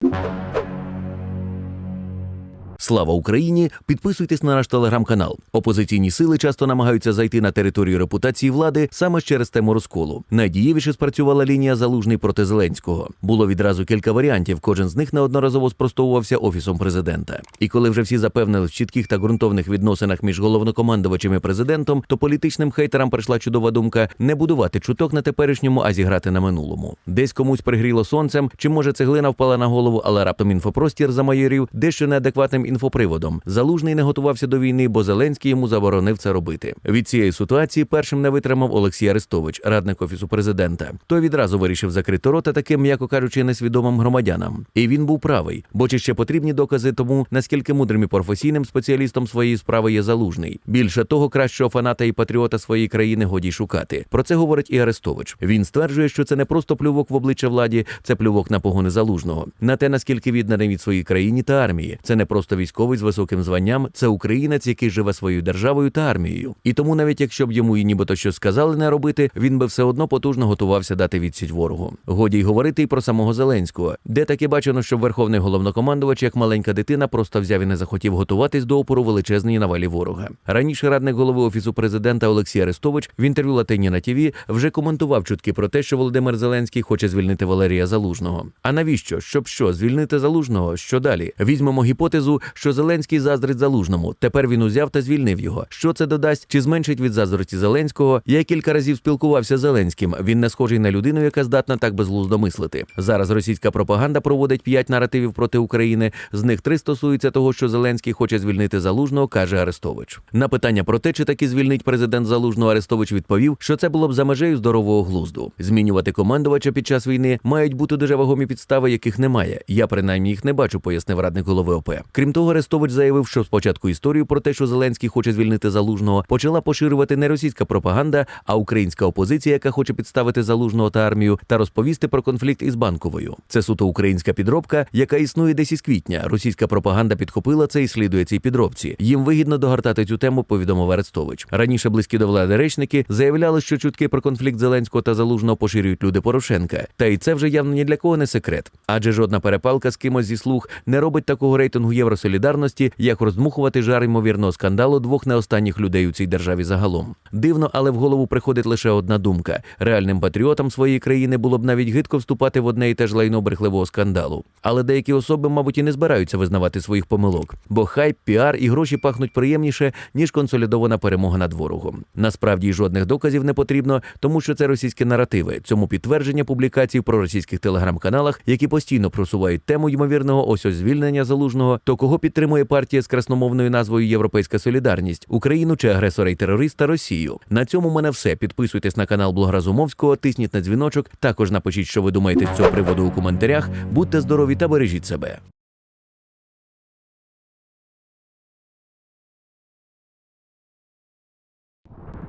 you. Слава Україні! Підписуйтесь на наш телеграм-канал. Опозиційні сили часто намагаються зайти на територію репутації влади саме через тему розколу. Найдієвіше спрацювала лінія залужний проти Зеленського. Було відразу кілька варіантів. Кожен з них неодноразово спростовувався офісом президента. І коли вже всі запевнили в чітких та ґрунтовних відносинах між головнокомандувачем і президентом, то політичним хейтерам прийшла чудова думка не будувати чуток на теперішньому, а зіграти на минулому. Десь комусь пригріло сонцем, чи може цеглина впала на голову, але раптом інфопростір замайорів дещо неадекватним інфоприводом. Залужний не готувався до війни, бо Зеленський йому заборонив це робити. Від цієї ситуації першим не витримав Олексій Арестович, радник офісу президента. Той відразу вирішив закрити рота таким, м'яко кажучи, несвідомим громадянам. І він був правий, бо чи ще потрібні докази тому, наскільки мудрим і професійним спеціалістом своєї справи є залужний. Більше того, кращого фаната і патріота своєї країни годі шукати. Про це говорить і Арестович. Він стверджує, що це не просто плювок в обличчя владі, це плювок на погони залужного, на те наскільки відданий від своїй країні та армії. Це не просто військовий з високим званням, це українець, який живе своєю державою та армією. І тому, навіть якщо б йому і нібито що сказали не робити, він би все одно потужно готувався дати відсіч ворогу. Годі й говорити й про самого Зеленського, де таки бачено, що верховний головнокомандувач, як маленька дитина, просто взяв і не захотів готуватись до опору величезної навалі ворога. Раніше радник голови офісу президента Олексій Арестович в інтерв'ю Латині на ТІВІ вже коментував чутки про те, що Володимир Зеленський хоче звільнити Валерія Залужного. А навіщо? Щоб що звільнити залужного? Що далі? Візьмемо гіпотезу, що Зеленський заздрить залужному. Тепер він узяв та звільнив його. Що це додасть? Чи зменшить від заздрості Зеленського? Я кілька разів спілкувався з Зеленським. Він не схожий на людину, яка здатна так безглуздо мислити. Зараз російська пропаганда проводить п'ять наративів проти України. З них три стосуються того, що Зеленський хоче звільнити залужного, каже Арестович. На питання про те, чи таки звільнить президент залужного, Арестович відповів, що це було б за межею здорового глузду. Змінювати командувача під час війни мають бути дуже вагомі підстави, яких немає. Я принаймні їх не бачу, пояснив радник голови ОП. Крім того, Арестович заявив, що спочатку історію про те, що Зеленський хоче звільнити залужного, почала поширювати не російська пропаганда, а українська опозиція, яка хоче підставити залужного та армію, та розповісти про конфлікт із банковою. Це суто українська підробка, яка існує десь із квітня. Російська пропаганда підхопила це і слідує цій підробці. Їм вигідно догортати цю тему, повідомив Арестович. Раніше близькі до влади речники заявляли, що чутки про конфлікт Зеленського та залужного поширюють люди Порошенка. Та й це вже явно ні для кого не секрет. Адже жодна перепалка з кимось зі слуг не робить такого рейтингу євросолідарності, як роздмухувати жар ймовірного скандалу двох не останніх людей у цій державі загалом. Дивно, але в голову приходить лише одна думка: реальним патріотам своєї країни було б навіть гидко вступати в одне і те ж лайно брехливого скандалу. Але деякі особи, мабуть, і не збираються визнавати своїх помилок, бо хайп, піар і гроші пахнуть приємніше ніж консолідована перемога над ворогом. Насправді жодних доказів не потрібно, тому що це російські наративи. Цьому підтвердження публікацій про російських телеграм-каналах, які постійно просувають тему ймовірного ось ось звільнення залужного. То кого підтримує партія з красномовною назвою Європейська Солідарність Україну чи агресора й терориста Росію? На цьому мене все. Підписуйтесь на канал Благоразумовського. Тисніть на дзвіночок. Також напишіть, що ви думаєте з цього приводу у коментарях. Будьте здорові та бережіть себе.